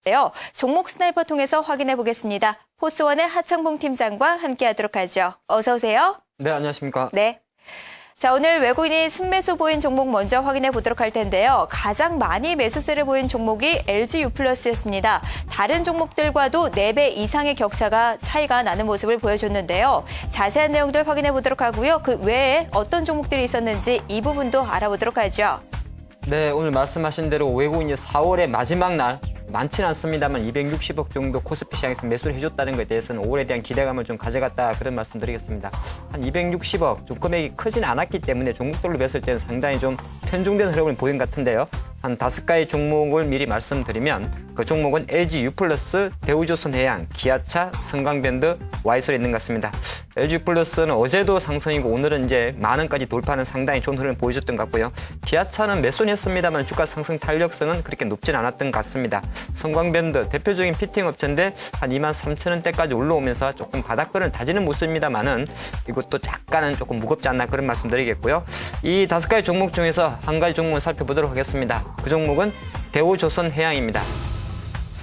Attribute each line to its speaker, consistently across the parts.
Speaker 1: 인데요. 종목 스나이퍼 통해서 확인해 보겠습니다. 포스원의 하창봉 팀장과 함께 하도록 하죠. 어서 오세요.
Speaker 2: 네, 안녕하십니까.
Speaker 1: 네. 자, 오늘 외국인이 순매수 보인 종목 먼저 확인해 보도록 할 텐데요. 가장 많이 매수세를 보인 종목이 LG U+였습니다. 다른 종목들과도 4배 이상의 격차가 차이가 나는 모습을 보여줬는데요. 자세한 내용들 확인해 보도록 하고요. 그 외에 어떤 종목들이 있었는지 이 부분도 알아보도록 하죠.
Speaker 2: 네, 오늘 말씀하신 대로 외국인이 4월의 마지막 날 많지는 않습니다만 260억 정도 코스피 시장에서 매수를 해줬다는 것에 대해서는 5월에 대한 기대감을 좀 가져갔다 그런 말씀드리겠습니다. 한 260억 좀 금액이 크진 않았기 때문에 종목별로 뵀을 때는 상당히 좀 편중된 흐름을 보인 것 같은데요. 한 다섯 가지 종목을 미리 말씀드리면 그 종목은 LG U+, 대우조선해양, 기아차, 성강밴드, 와이솔에 있는 것 같습니다. LG U+는 어제도 상승이고 오늘은 이제 만 원까지 돌파하는 상당히 좋은 흐름을 보여줬던 것 같고요. 기아차는 매수했습니다만 주가 상승 탄력성은 그렇게 높진 않았던 것 같습니다. 성광밴드 대표적인 피팅 업체인데 한 2만 3천 원대까지 올라오면서 조금 바닥권을 다지는 모습입니다만은 이것도 약간은 조금 무겁지 않나 그런 말씀드리겠고요. 이 다섯 가지 종목 중에서 한 가지 종목을 살펴보도록 하겠습니다. 그 종목은 대우조선해양입니다.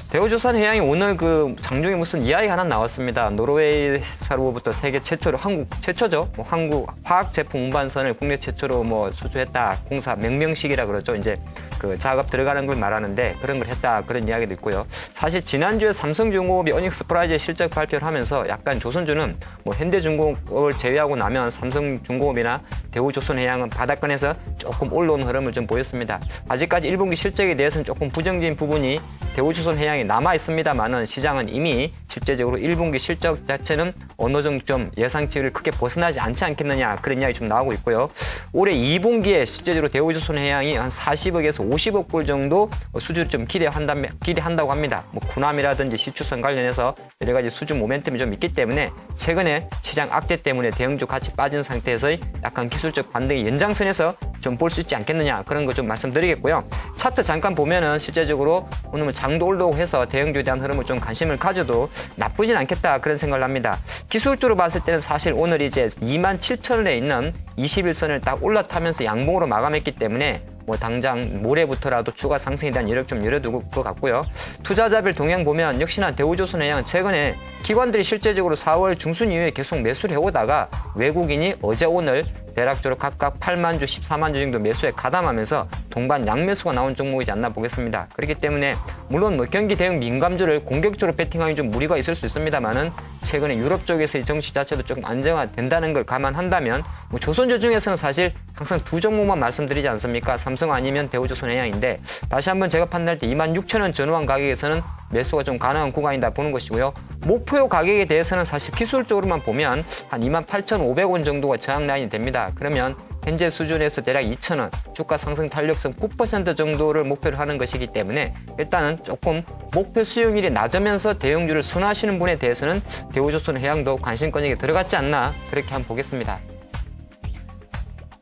Speaker 2: 대우조선해양이 오늘 그 장중에 무슨 이야기 하나 나왔습니다. 노르웨이사로부터 세계 최초로 한국 최초죠. 뭐 한국 화학 제품 운반선을 국내 최초로 뭐 수주했다. 공사 명명식이라 그러죠. 이제 그 작업 들어가는 걸 말하는데 그런 걸 했다 그런 이야기도 있고요. 사실 지난주에 삼성중공업이 어닉스 프라이즈 실적 발표를 하면서 약간 조선주는 뭐 현대중공업을 제외하고 나면 삼성중공업이나 대우조선해양은 바닥권에서 조금 올라오는 흐름을 좀 보였습니다. 아직까지 1분기 실적에 대해서는 조금 부정적인 부분이 대우조선해양이 남아 있습니다만은 시장은 이미 실제적으로 1분기 실적 자체는 어느 정도 좀 예상치를 크게 벗어나지 않지 않겠느냐 그런 이야기 좀 나오고 있고요. 올해 2분기에 실제적으로 대우조선해양이 한 40억에서 50억 불 정도 수주를 좀 기대한다, 기대한다고 합니다. 뭐 군함이라든지 시추선 관련해서 여러 가지 수주 모멘텀이 좀 있기 때문에 최근에 시장 악재 때문에 대형주 같이 빠진 상태에서의 약간 기술적 반등의 연장선에서 좀 볼 수 있지 않겠느냐 그런 거 좀 말씀드리겠고요. 차트 잠깐 보면은 실제적으로 오늘 뭐 장도 올라오고 해서 대형주에 대한 흐름을 좀 관심을 가져도 나쁘진 않겠다 그런 생각을 합니다. 기술적으로 봤을 때는 사실 오늘 이제 2만 7천원에 있는 21선을 딱 올라타면서 양봉으로 마감했기 때문에 뭐 당장 모레부터라도 추가 상승에 대한 여력 좀 열어두고 것 같고요. 투자자별 동향 보면 역시나 대우조선해양 최근에 기관들이 실제적으로 4월 중순 이후에 계속 매수를 해오다가 외국인이 어제 오늘 대략적으로 각각 8만 주, 14만 주 정도 매수에 가담하면서 동반 양매수가 나온 종목이지 않나 보겠습니다. 그렇기 때문에 물론 뭐 경기 대응 민감주를 공격적으로 베팅하기 좀 무리가 있을 수 있습니다만은 최근에 유럽 쪽에서의 정치 자체도 조금 안정화된다는 걸 감안한다면 뭐 조선주 중에서는 사실 항상 두 종목만 말씀드리지 않습니까? 삼성 아니면 대우조선해양인데 다시 한번 제가 판단할 때 2만 6천 원 전후한 가격에서는 매수가 좀 가능한 구간이다 보는 것이고요. 목표 가격에 대해서는 사실 기술적으로만 보면 한 2만 8,500원 정도가 저항 라인이 됩니다. 그러면 현재 수준에서 대략 2,000원, 주가 상승 탄력성 9% 정도를 목표로 하는 것이기 때문에 일단은 조금 목표 수용일이 낮으면서 대형주를 선호하시는 분에 대해서는 대우조선 해양도 관심권역에 들어갔지 않나 그렇게 한번 보겠습니다.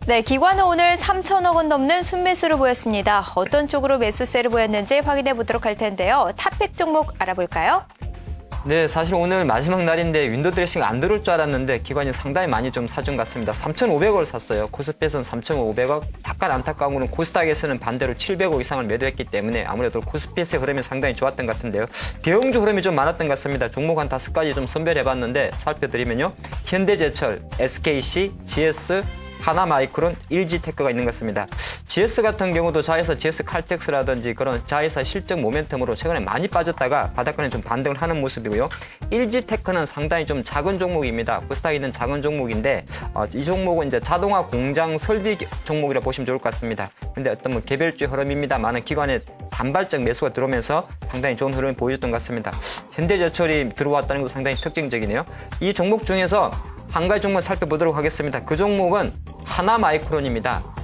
Speaker 1: 네, 기관은 오늘 3천억 원 넘는 순매수를 보였습니다. 어떤 쪽으로 매수세를 보였는지 확인해 보도록 할 텐데요. 탑픽 종목 알아볼까요?
Speaker 2: 네, 사실 오늘 마지막 날인데 윈도 드레싱 안 들어올 줄 알았는데 기관이 상당히 많이 좀 사준 것 같습니다. 3,500억을 샀어요. 코스피에서는 3,500억. 약간 안타까운 거는 코스닥에서는 반대로 700억 이상을 매도했기 때문에 아무래도 코스피에서의 흐름이 상당히 좋았던 것 같은데요. 대형주 흐름이 좀 많았던 것 같습니다. 종목 한 다섯 가지 좀 선별해봤는데 살펴드리면요. 현대제철, SKC, GS, 하나마이크론, 일지테크가 있는 것 같습니다. GS 같은 경우도 자회사 GS 칼텍스라든지 그런 자회사 실적 모멘텀으로 최근에 많이 빠졌다가 바닥권에 좀 반등을 하는 모습이고요. 일지테크는 상당히 좀 작은 종목입니다. 코스닥에 있는 작은 종목인데 어, 이 종목은 이제 자동화 공장 설비 종목이라 보시면 좋을 것 같습니다. 근데 어떤 뭐 개별주의 흐름입니다. 많은 기관에 단발적 매수가 들어오면서 상당히 좋은 흐름을 보여줬던 것 같습니다. 현대제철이 들어왔다는 것도 상당히 특징적이네요. 이 종목 중에서 한 가지 종목 살펴보도록 하겠습니다. 그 종목은 하나마이크론입니다.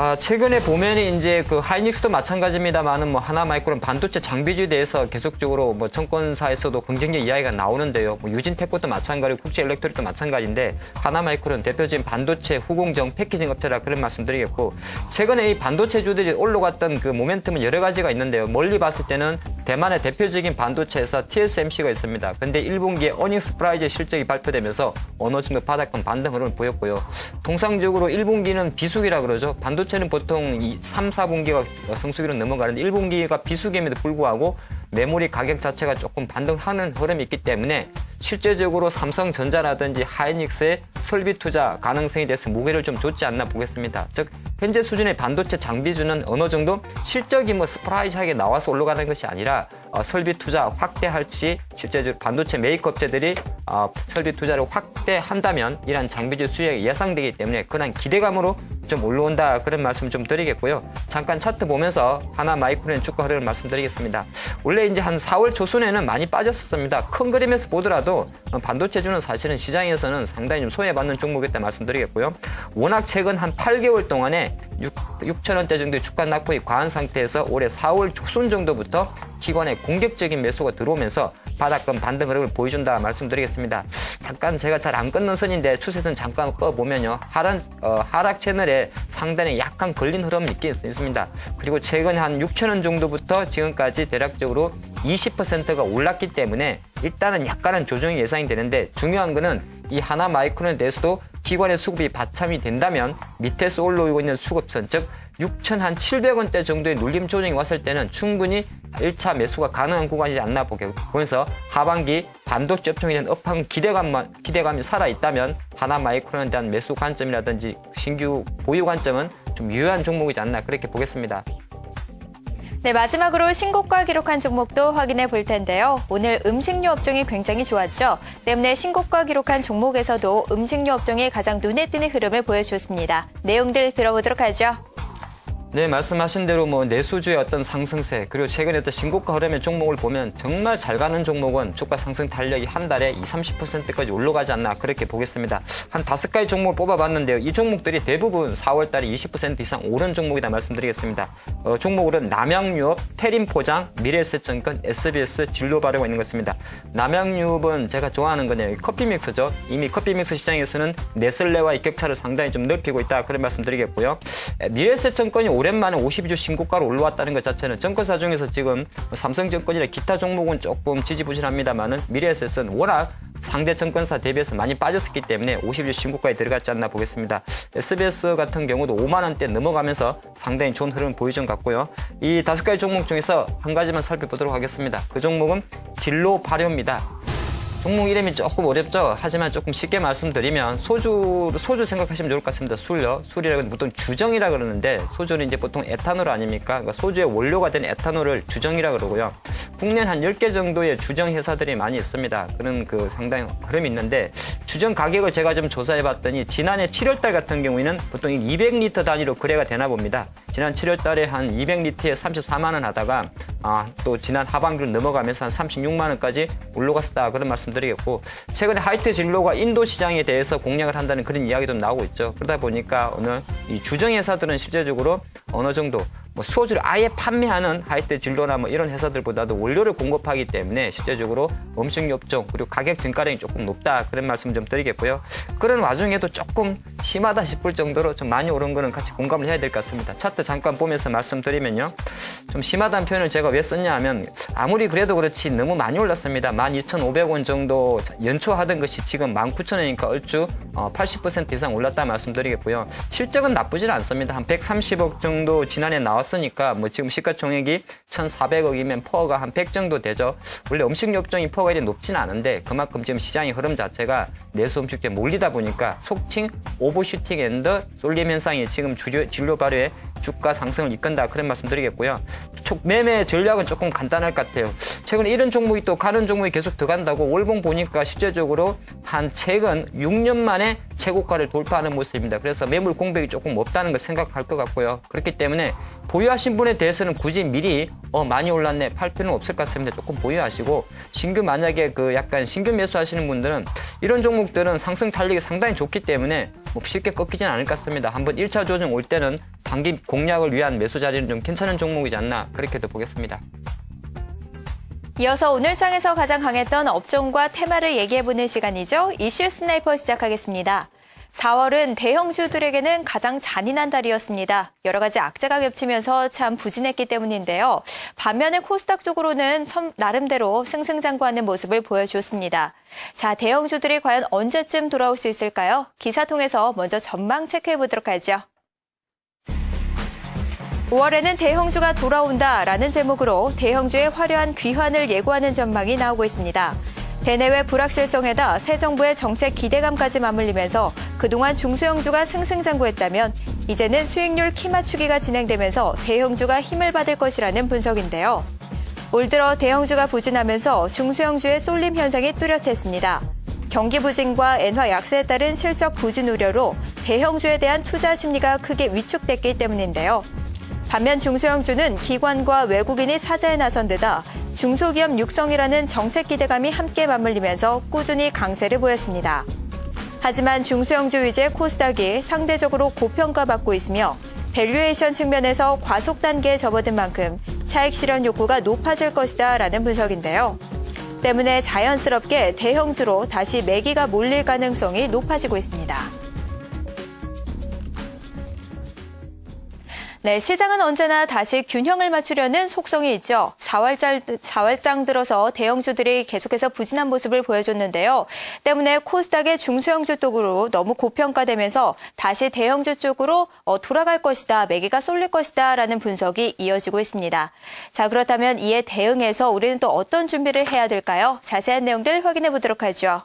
Speaker 2: 아, 최근에 보면 이제 그 하이닉스도 마찬가지입니다만은 뭐 하나 마이크론 반도체 장비주에 대해서 계속적으로 뭐 정권사에서도 긍정적 이야기가 나오는데요. 뭐 유진테크도 마찬가지고 국제 일렉트릭도 마찬가지인데 하나 마이크론 대표적인 반도체 후공정 패키징 업체라 그런 말씀드리겠고 최근에 이 반도체 주들이 올라갔던 그 모멘텀은 여러 가지가 있는데요. 멀리 봤을 때는 대만의 대표적인 반도체 회사 TSMC가 있습니다. 근데 1분기에 어닝스 프라이즈 실적이 발표되면서 어느 정도 바닥권 반등 흐름을 보였고요. 통상적으로 1분기는 비수기라 그러죠. 반도체 반도체는 보통 이 3, 4분기가 성수기로 넘어가는데 1분기가 비수기임에도 불구하고 메모리 가격 자체가 조금 반등하는 흐름이 있기 때문에 실제적으로 삼성전자라든지 하이닉스의 설비 투자 가능성에 대해서 무게를 좀 줬지 않나 보겠습니다. 즉 현재 수준의 반도체 장비주는 어느 정도 실적이 뭐 스프라이즈하게 나와서 올라가는 것이 아니라 어, 설비 투자 확대할지 실제적으로 반도체 메이크업체들이 어, 설비 투자를 확대한다면 이러한 장비주 수익이 예상되기 때문에 그런 기대감으로 좀 올라온다 그런 말씀 좀 드리겠고요. 잠깐 차트 보면서 하나 마이크로는 주가 흐름을 말씀드리겠습니다. 원래 이제 한 4월 초순에는 많이 빠졌었습니다. 큰 그림에서 보더라도 어, 반도체주는 사실은 시장에서는 상당히 좀 소외받는 종목이었다 말씀드리겠고요. 워낙 최근 한 8개월 동안에 6, 6천 원대 정도의 주가 낙폭이 과한 상태에서 올해 4월 초순 정도부터 기관의 공격적인 매수가 들어오면서 바닥권 반등 흐름을 보여준다 말씀드리겠습니다. 잠깐 제가 잘 안 끊는 선인데 추세선 잠깐 꺼보면요. 하락, 어, 하락 채널에 상단에 약간 걸린 흐름이 있긴 있습니다. 그리고 최근 한 6천원 정도부터 지금까지 대략적으로 20%가 올랐기 때문에 일단은 약간은 조정이 예상이 되는데 중요한 거는 이 하나 마이크론에 대해서도 기관의 수급이 바참이 된다면 밑에서 올라오고 있는 수급선 즉 6,700원대 정도의 눌림 조정이 왔을 때는 충분히 1차 매수가 가능한 구간이지 않나 보게 보면서 하반기 반도체 업종에 대한 업황 기대감만 기대감이 살아 있다면 하나 마이크론에 대한 매수 관점이라든지 신규 보유 관점은 좀 유효한 종목이지 않나 그렇게 보겠습니다.
Speaker 1: 네, 마지막으로 신고가 기록한 종목도 확인해 볼 텐데요. 오늘 음식료 업종이 굉장히 좋았죠. 때문에 신고가 기록한 종목에서도 음식료 업종이 가장 눈에 띄는 흐름을 보여줬습니다. 내용들 들어보도록 하죠.
Speaker 2: 네, 말씀하신 대로 뭐 내수주의 어떤 상승세 그리고 최근에 어떤 신고가 흐름의 종목을 보면 정말 잘 가는 종목은 주가 상승 탄력이 한 달에 20, 30%까지 올라가지 않나 그렇게 보겠습니다. 한 다섯 가지 종목을 뽑아봤는데요. 이 종목들이 대부분 4월 달에 20% 이상 오른 종목이다 말씀드리겠습니다. 어, 종목으로는 남양유업, 태림포장, 미래에셋증권, SBS, 진로바르가 있는 것입니다. 남양유업은 제가 좋아하는 거네요. 커피 믹스죠. 이미 커피 믹스 시장에서는 네슬레와의 격차를 상당히 좀 넓히고 있다 그런 말씀드리겠고요. 미래에셋증권이 오랜만에 52주 신고가로 올라왔다는 것 자체는 증권사 중에서 지금 삼성증권이나 기타 종목은 조금 지지부진합니다만은 미래에셋은 워낙 상대 증권사 대비해서 많이 빠졌었기 때문에 50주 신고가에 들어갔지 않나 보겠습니다. SBS 같은 경우도 5만 원대 넘어가면서 상당히 좋은 흐름 보여준 것 같고요. 이 다섯 가지 종목 중에서 한 가지만 살펴보도록 하겠습니다. 그 종목은 진로 발효입니다. 종목 이름이 조금 어렵죠. 하지만 조금 쉽게 말씀드리면 소주 소주 생각하시면 좋을 것 같습니다. 술요. 술이라고 보통 주정이라 그러는데 소주는 이제 보통 에탄올 아닙니까? 그러니까 소주의 원료가 된 에탄올을 주정이라 그러고요. 국내는 한 10개 정도의 주정 회사들이 많이 있습니다. 그런 그 상당히 흐름이 있는데 주정 가격을 제가 좀 조사해 봤더니 지난해 7월 달 같은 경우에는 보통 200리터 단위로 거래가 되나 봅니다. 지난 7월 달에 한 200리터에 34만 원 하다가 아, 또 지난 하반기로 넘어가면서 한 36만 원까지 올라갔다 그런 말씀드리겠고 최근에 하이트 진로가 인도 시장에 대해서 공략을 한다는 그런 이야기도 나오고 있죠. 그러다 보니까 오늘 이 주정 회사들은 실제적으로 어느 정도 뭐 소주를 아예 판매하는 하이트 진로나 뭐 이런 회사들보다도 원료를 공급하기 때문에 실제적으로 음식료 업종 그리고 가격 증가량이 조금 높다 그런 말씀 좀 드리겠고요. 그런 와중에도 조금 심하다 싶을 정도로 좀 많이 오른 거는 같이 공감을 해야 될 것 같습니다. 차트 잠깐 보면서 말씀드리면요. 좀 심하다는 표현을 제가 왜 썼냐 하면 아무리 그래도 그렇지 너무 많이 올랐습니다. 12,500원 정도 연초 하던 것이 지금 19,000원이니까 얼추 80% 이상 올랐다 말씀드리겠고요. 실적은 나쁘지는 않습니다. 한 130억 정도 지난해 나왔으니까 뭐 지금 시가총액이 1,400억이면 퍼가 한 100 정도 되죠. 원래 음식료 업종이 퍼가 이리 높지는 않은데 그만큼 지금 시장의 흐름 자체가 내수 음식료에 몰리다 보니까 속칭 오버슈팅 앤더 쏠림 현상이 지금 주류 진료 발효에 주가 상승을 이끈다 그런 말씀드리겠고요. 촉- 매매 전략은 조금 간단할 것 같아요. 최근에 이런 종목이 또 가는 종목이 계속 더 간다고 월봉 보니까 실제적으로 한 최근 6년 만에 최고가를 돌파하는 모습입니다. 그래서 매물 공백이 조금 없다는 걸 생각할 것 같고요. 그렇기 때문에 보유하신 분에 대해서는 굳이 미리 어 많이 올랐네 팔 필요는 없을 것 같습니다. 조금 보유하시고 신규 만약에 그 약간 신규 매수하시는 분들은 이런 종목들은 상승 탄력이 상당히 좋기 때문에 뭐 쉽게 꺾이지는 않을 것 같습니다. 한번 1차 조정 올 때는 단기 공략을 위한 매수 자리는 좀 괜찮은 종목이지 않나 그렇게도 보겠습니다.
Speaker 1: 이어서 오늘 장에서 가장 강했던 업종과 테마를 얘기해보는 시간이죠. 이슈 스나이퍼 시작하겠습니다. 4월은 대형주들에게는 가장 잔인한 달이었습니다. 여러 가지 악재가 겹치면서 참 부진했기 때문인데요. 반면에 코스닥 쪽으로는 섬- 나름대로 승승장구하는 모습을 보여줬습니다. 자, 대형주들이 과연 언제쯤 돌아올 수 있을까요? 기사 통해서 먼저 전망 체크해보도록 하죠. 5월에는 대형주가 돌아온다라는 제목으로 대형주의 화려한 귀환을 예고하는 전망이 나오고 있습니다. 대내외 불확실성에다 새 정부의 정책 기대감까지 맞물리면서 그동안 중소형주가 승승장구했다면 이제는 수익률 키 맞추기가 진행되면서 대형주가 힘을 받을 것이라는 분석인데요. 올 들어 대형주가 부진하면서 중소형주의 쏠림 현상이 뚜렷했습니다. 경기 부진과 엔화 약세에 따른 실적 부진 우려로 대형주에 대한 투자 심리가 크게 위축됐기 때문인데요. 반면 중소형주는 기관과 외국인이 사자에 나선 데다 중소기업 육성이라는 정책 기대감이 함께 맞물리면서 꾸준히 강세를 보였습니다. 하지만 중소형주 위주의 코스닥이 상대적으로 고평가받고 있으며 밸류에이션 측면에서 과속 단계에 접어든 만큼 차익 실현 욕구가 높아질 것이다 라는 분석인데요. 때문에 자연스럽게 대형주로 다시 매기가 몰릴 가능성이 높아지고 있습니다. 네, 시장은 언제나 다시 균형을 맞추려는 속성이 있죠. 4월달, 4월장 들어서 대형주들이 계속해서 부진한 모습을 보여줬는데요. 때문에 코스닥의 중소형주 쪽으로 너무 고평가되면서 다시 대형주 쪽으로 어, 돌아갈 것이다, 매기가 쏠릴 것이다 라는 분석이 이어지고 있습니다. 자, 그렇다면 이에 대응해서 우리는 또 어떤 준비를 해야 될까요? 자세한 내용들 확인해 보도록 하죠.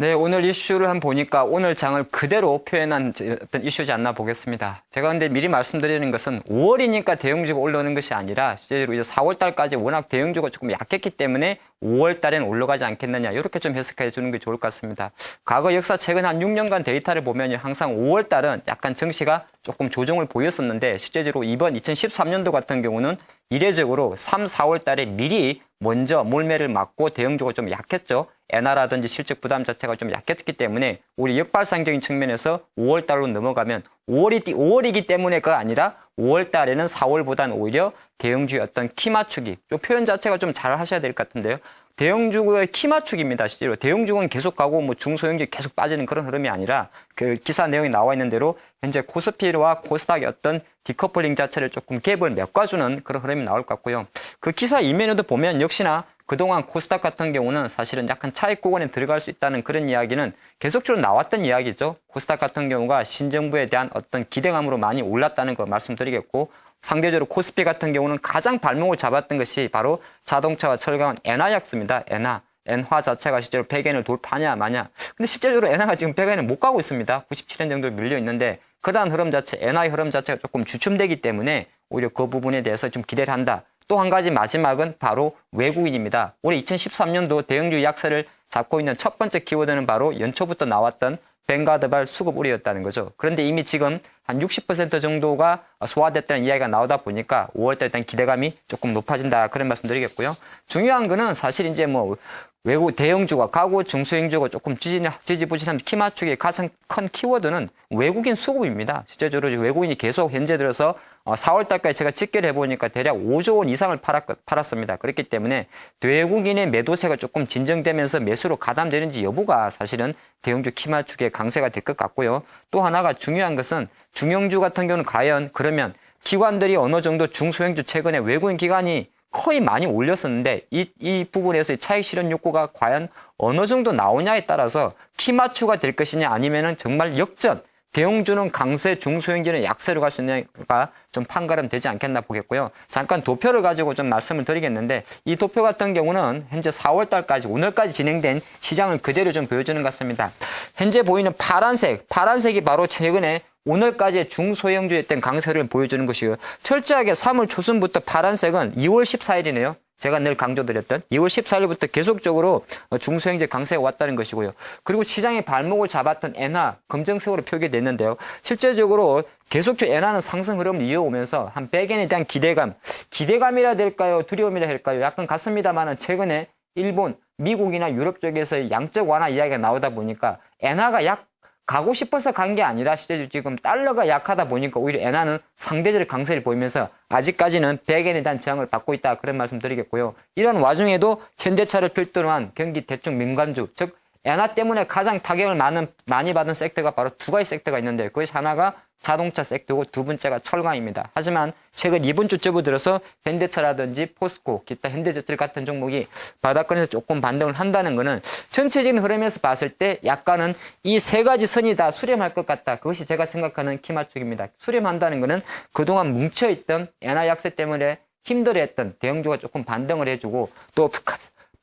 Speaker 2: 네, 오늘 이슈를 한 보니까 오늘 장을 그대로 표현한 어떤 이슈지 않나 보겠습니다. 제가 근데 미리 말씀드리는 것은 5월이니까 대형주가 올라오는 것이 아니라 실제로 이제 4월 달까지 워낙 대형주가 조금 약했기 때문에 5월 달엔 올라가지 않겠느냐 이렇게 좀 해석해 주는 게 좋을 것 같습니다. 과거 역사 최근 한 6년간 데이터를 보면 항상 5월 달은 약간 증시가 조금 조정을 보였었는데 실제로 이번 2013년도 같은 경우는 이례적으로 3, 4월 달에 미리 먼저 몰매를 맞고 대형주가 좀 약했죠. 엔화라든지 실적 부담 자체가 좀 약했기 때문에 우리 역발상적인 측면에서 5월 달로 넘어가면 5월이 5월이기 때문에가 아니라 5월 달에는 4월보다는 오히려 대형주의 어떤 키 맞추기, 요 표현 자체가 좀 잘 하셔야 될 것 같은데요. 대형주의 키 맞추기입니다. 실제로 대형주는 계속 가고 뭐 중소형주 계속 빠지는 그런 흐름이 아니라 그 기사 내용이 나와 있는 대로 현재 코스피와 코스닥의 어떤 디커플링 자체를 조금 갭을 메꿔주는 그런 흐름이 나올 것 같고요. 그 기사 이면에도 보면 역시나 그동안 코스닥 같은 경우는 사실은 약간 차익 구간에 들어갈 수 있다는 그런 이야기는 계속적으로 나왔던 이야기죠. 코스닥 같은 경우가 신정부에 대한 어떤 기대감으로 많이 올랐다는 거 말씀드리겠고 상대적으로 코스피 같은 경우는 가장 발목을 잡았던 것이 바로 자동차와 철강은 엔화 약수입니다. 엔화. 엔화 자체가 실제로 100엔을 돌파냐 마냐. 근데 실제로 엔화가 지금 100엔을 못 가고 있습니다. 97엔 정도 밀려 있는데 그러한 흐름 자체, 엔화의 흐름 자체가 조금 주춤되기 때문에 오히려 그 부분에 대해서 좀 기대를 한다. 또 한 가지 마지막은 바로 외국인입니다. 올해 2013년도 대형주 약세를 잡고 있는 첫 번째 키워드는 바로 연초부터 나왔던 뱅가드발 수급 우려였다는 거죠. 그런데 이미 지금 한 60% 정도가 소화됐다는 이야기가 나오다 보니까 5월달 일단 기대감이 조금 높아진다 그런 말씀드리겠고요. 중요한 거는 사실 이제 뭐 외국 대형주가 가구 중소형주가 조금 지지, 지지부진한 키 맞추기의 가장 큰 키워드는 외국인 수급입니다. 실제적으로 외국인이 계속 현재 들어서 4월 달까지 제가 집계를 해보니까 대략 5조 원 이상을 팔았, 팔았습니다. 그렇기 때문에 외국인의 매도세가 조금 진정되면서 매수로 가담되는지 여부가 사실은 대형주 키 맞추기의 강세가 될 것 같고요. 또 하나가 중요한 것은 중형주 같은 경우는 과연 그러면 기관들이 어느 정도 중소형주 최근에 외국인 기관이 거의 많이 올렸었는데 이, 이 부분에서 차익 실현 욕구가 과연 어느 정도 나오냐에 따라서 키 맞추가 될 것이냐 아니면은 정말 역전 대형주는 강세, 중소형주는 약세로 갈 수 있냐가 좀 판가름 되지 않겠나 보겠고요. 잠깐 도표를 가지고 좀 말씀을 드리겠는데 이 도표 같은 경우는 현재 4월 달까지 오늘까지 진행된 시장을 그대로 좀 보여주는 것 같습니다. 현재 보이는 파란색, 파란색이 바로 최근에 오늘까지의 중소형주였던 강세를 보여주는 것이고요. 철저하게 3월 초순부터 파란색은 2월 14일이네요. 제가 늘 강조드렸던 2월 14일부터 계속적으로 중소형제 강세가 왔다는 것이고요. 그리고 시장의 발목을 잡았던 엔화 검정색으로 표기됐는데요. 실제적으로 계속적으로 엔화는 상승 흐름을 이어오면서 한 100엔에 대한 기대감, 기대감이라 될까요? 두려움이라 할까요? 약간 같습니다만은 최근에 일본, 미국이나 유럽 쪽에서 양적 완화 이야기가 나오다 보니까 엔화가 약 가고 싶어서 간 게 아니라 실제 지금 달러가 약하다 보니까 오히려 엔화는 상대적으로 강세를 보이면서 아직까지는 100엔에 대한 저항을 받고 있다 그런 말씀 드리겠고요. 이런 와중에도 현대차를 필두로 한 경기 대충 민간주 즉 엔화 때문에 가장 타격을 많은, 많이 받은 섹터가 바로 두 가지 섹터가 있는데 그것이 하나가 자동차 섹터고 두 번째가 철강입니다. 하지만 최근 이번 주 접어들어서 현대차라든지 포스코, 기타 현대제철 같은 종목이 바닥권에서 조금 반등을 한다는 것은 전체적인 흐름에서 봤을 때 약간은 이 세 가지 선이 다 수렴할 것 같다. 그것이 제가 생각하는 키마축입니다. 수렴한다는 것은 그동안 뭉쳐있던 엔화 약세 때문에 힘들어했던 대형주가 조금 반등을 해주고 또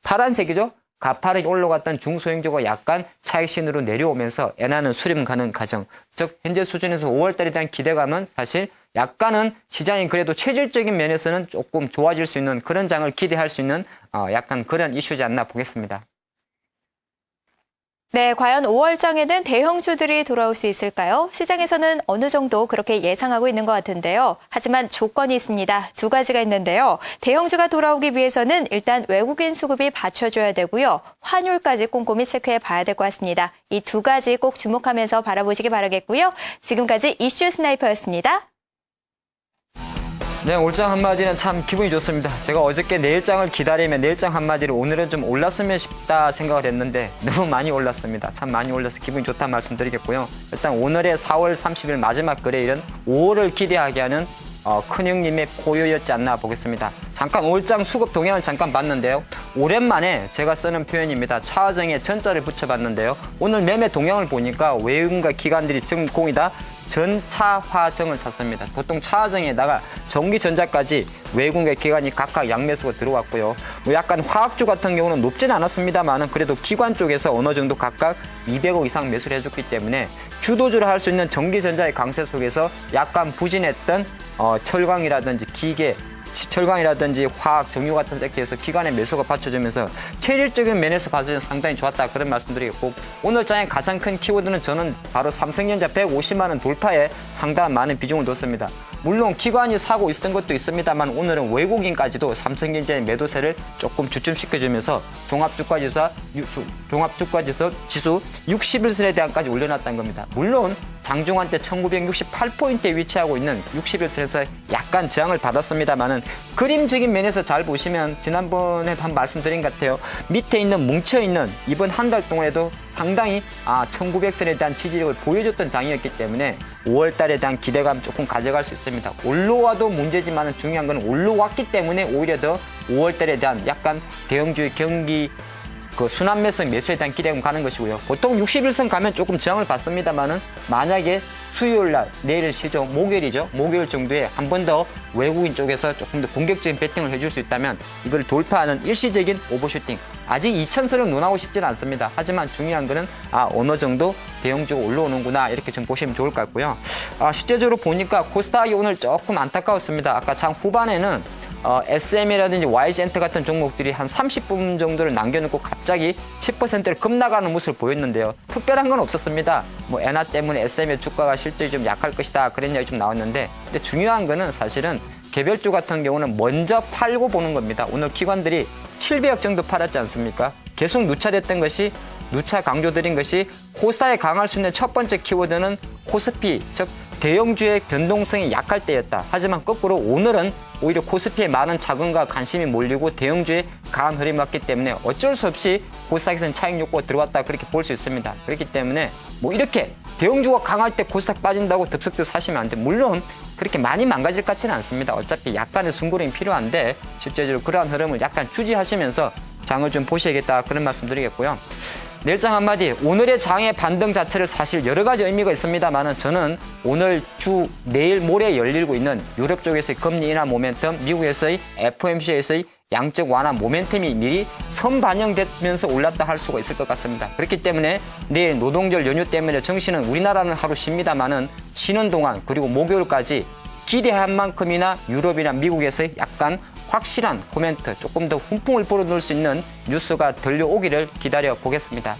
Speaker 2: 파란색이죠. 가파르게 올라갔던 중소형주가 약간 차익신으로 내려오면서 엔화는 수렴 가는 과정. 즉 현재 수준에서 5월달에 대한 기대감은 사실 약간은 시장이 그래도 체질적인 면에서는 조금 좋아질 수 있는 그런 장을 기대할 수 있는 어, 약간 그런 이슈지 않나 보겠습니다.
Speaker 1: 네, 과연 5월장에는 대형주들이 돌아올 수 있을까요? 시장에서는 어느 정도 그렇게 예상하고 있는 것 같은데요. 하지만 조건이 있습니다. 두 가지가 있는데요. 대형주가 돌아오기 위해서는 일단 외국인 수급이 받쳐줘야 되고요. 환율까지 꼼꼼히 체크해 봐야 될 것 같습니다. 이 두 가지 꼭 주목하면서 바라보시기 바라겠고요. 지금까지 이슈 스나이퍼였습니다.
Speaker 2: 네, 올장 한마디는 참 기분이 좋습니다. 제가 어저께 내일장을 기다리며 내일장 한마디를 오늘은 좀 올랐으면 싶다 생각을 했는데 너무 많이 올랐습니다. 참 많이 올라서 기분이 좋다는 말씀 드리겠고요. 일단 오늘의 4월 30일 마지막 거래일은 5월을 기대하게 하는 어, 큰형님의 포효였지 않나 보겠습니다. 잠깐 올장 수급 동향을 잠깐 봤는데요. 오랜만에 제가 쓰는 표현입니다. 차화정에 전자를 붙여봤는데요. 오늘 매매 동향을 보니까 외국인과 기관들이 지금 공이다 전차화정을 샀습니다. 보통 차화정에다가 전기전자까지 외국인과 기관이 각각 양매수가 들어왔고요. 뭐 약간 화학주 같은 경우는 높지는 않았습니다만은 그래도 기관 쪽에서 어느 정도 각각 200억 이상 매수를 해줬기 때문에 주도주를 할 수 있는 전기전자의 강세 속에서 약간 부진했던 어, 철강이라든지 기계 철강이라든지 화학, 정유 같은 섹터에서 기관의 매수가 받쳐주면서 체질적인 면에서 봐서는 상당히 좋았다 그런 말씀드리겠고 오늘 장의 가장 큰 키워드는 저는 바로 삼성전자 150만 원 돌파에 상당한 많은 비중을 뒀습니다. 물론 기관이 사고 있었던 것도 있습니다만 오늘은 외국인까지도 삼성전자의 매도세를 조금 주춤시켜주면서 종합주가지수 종합주가지수 지수 61선에 대한까지 올려놨다는 겁니다. 물론 장중한 때 1968포인트에 위치하고 있는 61선에서 약간 저항을 받았습니다만은 그림적인 면에서 잘 보시면 지난번에도 한 말씀드린 것 같아요. 밑에 있는 뭉쳐있는 이번 한 달 동안에도 상당히 아 1900선에 대한 지지력을 보여줬던 장이었기 때문에 5월 달에 대한 기대감 조금 가져갈 수 있습니다. 올라와도 문제지만 중요한 건 올라왔기 때문에 오히려 더 5월 달에 대한 약간 대형주의 경기 그 순환 매수 매수에 대한 기대감 가는 것이고요. 보통 61선 가면 조금 저항을 받습니다만은 만약에 수요일 날 내일 시죠 목요일이죠 목요일 정도에 한 번 더 외국인 쪽에서 조금 더 공격적인 배팅을 해줄 수 있다면 이걸 돌파하는 일시적인 오버슈팅 아직 2천선을 논하고 싶지는 않습니다. 하지만 중요한 거는 아 어느 정도 대형주가 올라오는구나 이렇게 좀 보시면 좋을 것 같고요. 아 실제적으로 보니까 코스닥이 오늘 조금 안타까웠습니다. 아까 장 후반에는 어, SM이라든지 YG엔터 같은 종목들이 한 30분 정도를 남겨놓고 갑자기 10%를 급나가는 모습을 보였는데요. 특별한 건 없었습니다. 뭐 엔화 때문에 SM의 주가가 실질이 좀 약할 것이다 그런 이야기 좀 나왔는데 근데 중요한 거는 사실은 개별주 같은 경우는 먼저 팔고 보는 겁니다. 오늘 기관들이 700억 정도 팔았지 않습니까? 계속 누차됐던 것이 누차 강조드린 것이 코스닥에 강할 수 있는 첫 번째 키워드는 코스피, 즉 대형주의 변동성이 약할 때였다. 하지만 거꾸로 오늘은 오히려 코스피에 많은 자금과 관심이 몰리고 대형주의 강한 흐름이 왔기 때문에 어쩔 수 없이 코스닥에서는 차익 욕구가 들어왔다 그렇게 볼 수 있습니다. 그렇기 때문에 뭐 이렇게 대형주가 강할 때 코스닥 빠진다고 덥석득 사시면 안 돼. 물론 그렇게 많이 망가질 것 같지는 않습니다. 어차피 약간의 숨고름이 필요한데 실제적으로 그러한 흐름을 약간 주지하시면서 장을 좀 보셔야겠다 그런 말씀 드리겠고요. 내일장 한마디 오늘의 장의 반등 자체를 사실 여러 가지 의미가 있습니다만은 저는 오늘 주 내일 모레 열리고 있는 유럽 쪽에서의 금리 인하 모멘텀 미국에서의 FOMC에서의 양적 완화 모멘텀이 미리 선반영되면서 올랐다 할 수가 있을 것 같습니다. 그렇기 때문에 내일 노동절 연휴 때문에 정시는 우리나라는 하루 쉽니다만은 쉬는 동안 그리고 목요일까지 기대한 만큼이나 유럽이나 미국에서의 약간 확실한 코멘트, 조금 더 훈풍을 불어넣을 수 있는 뉴스가 들려오기를 기다려 보겠습니다.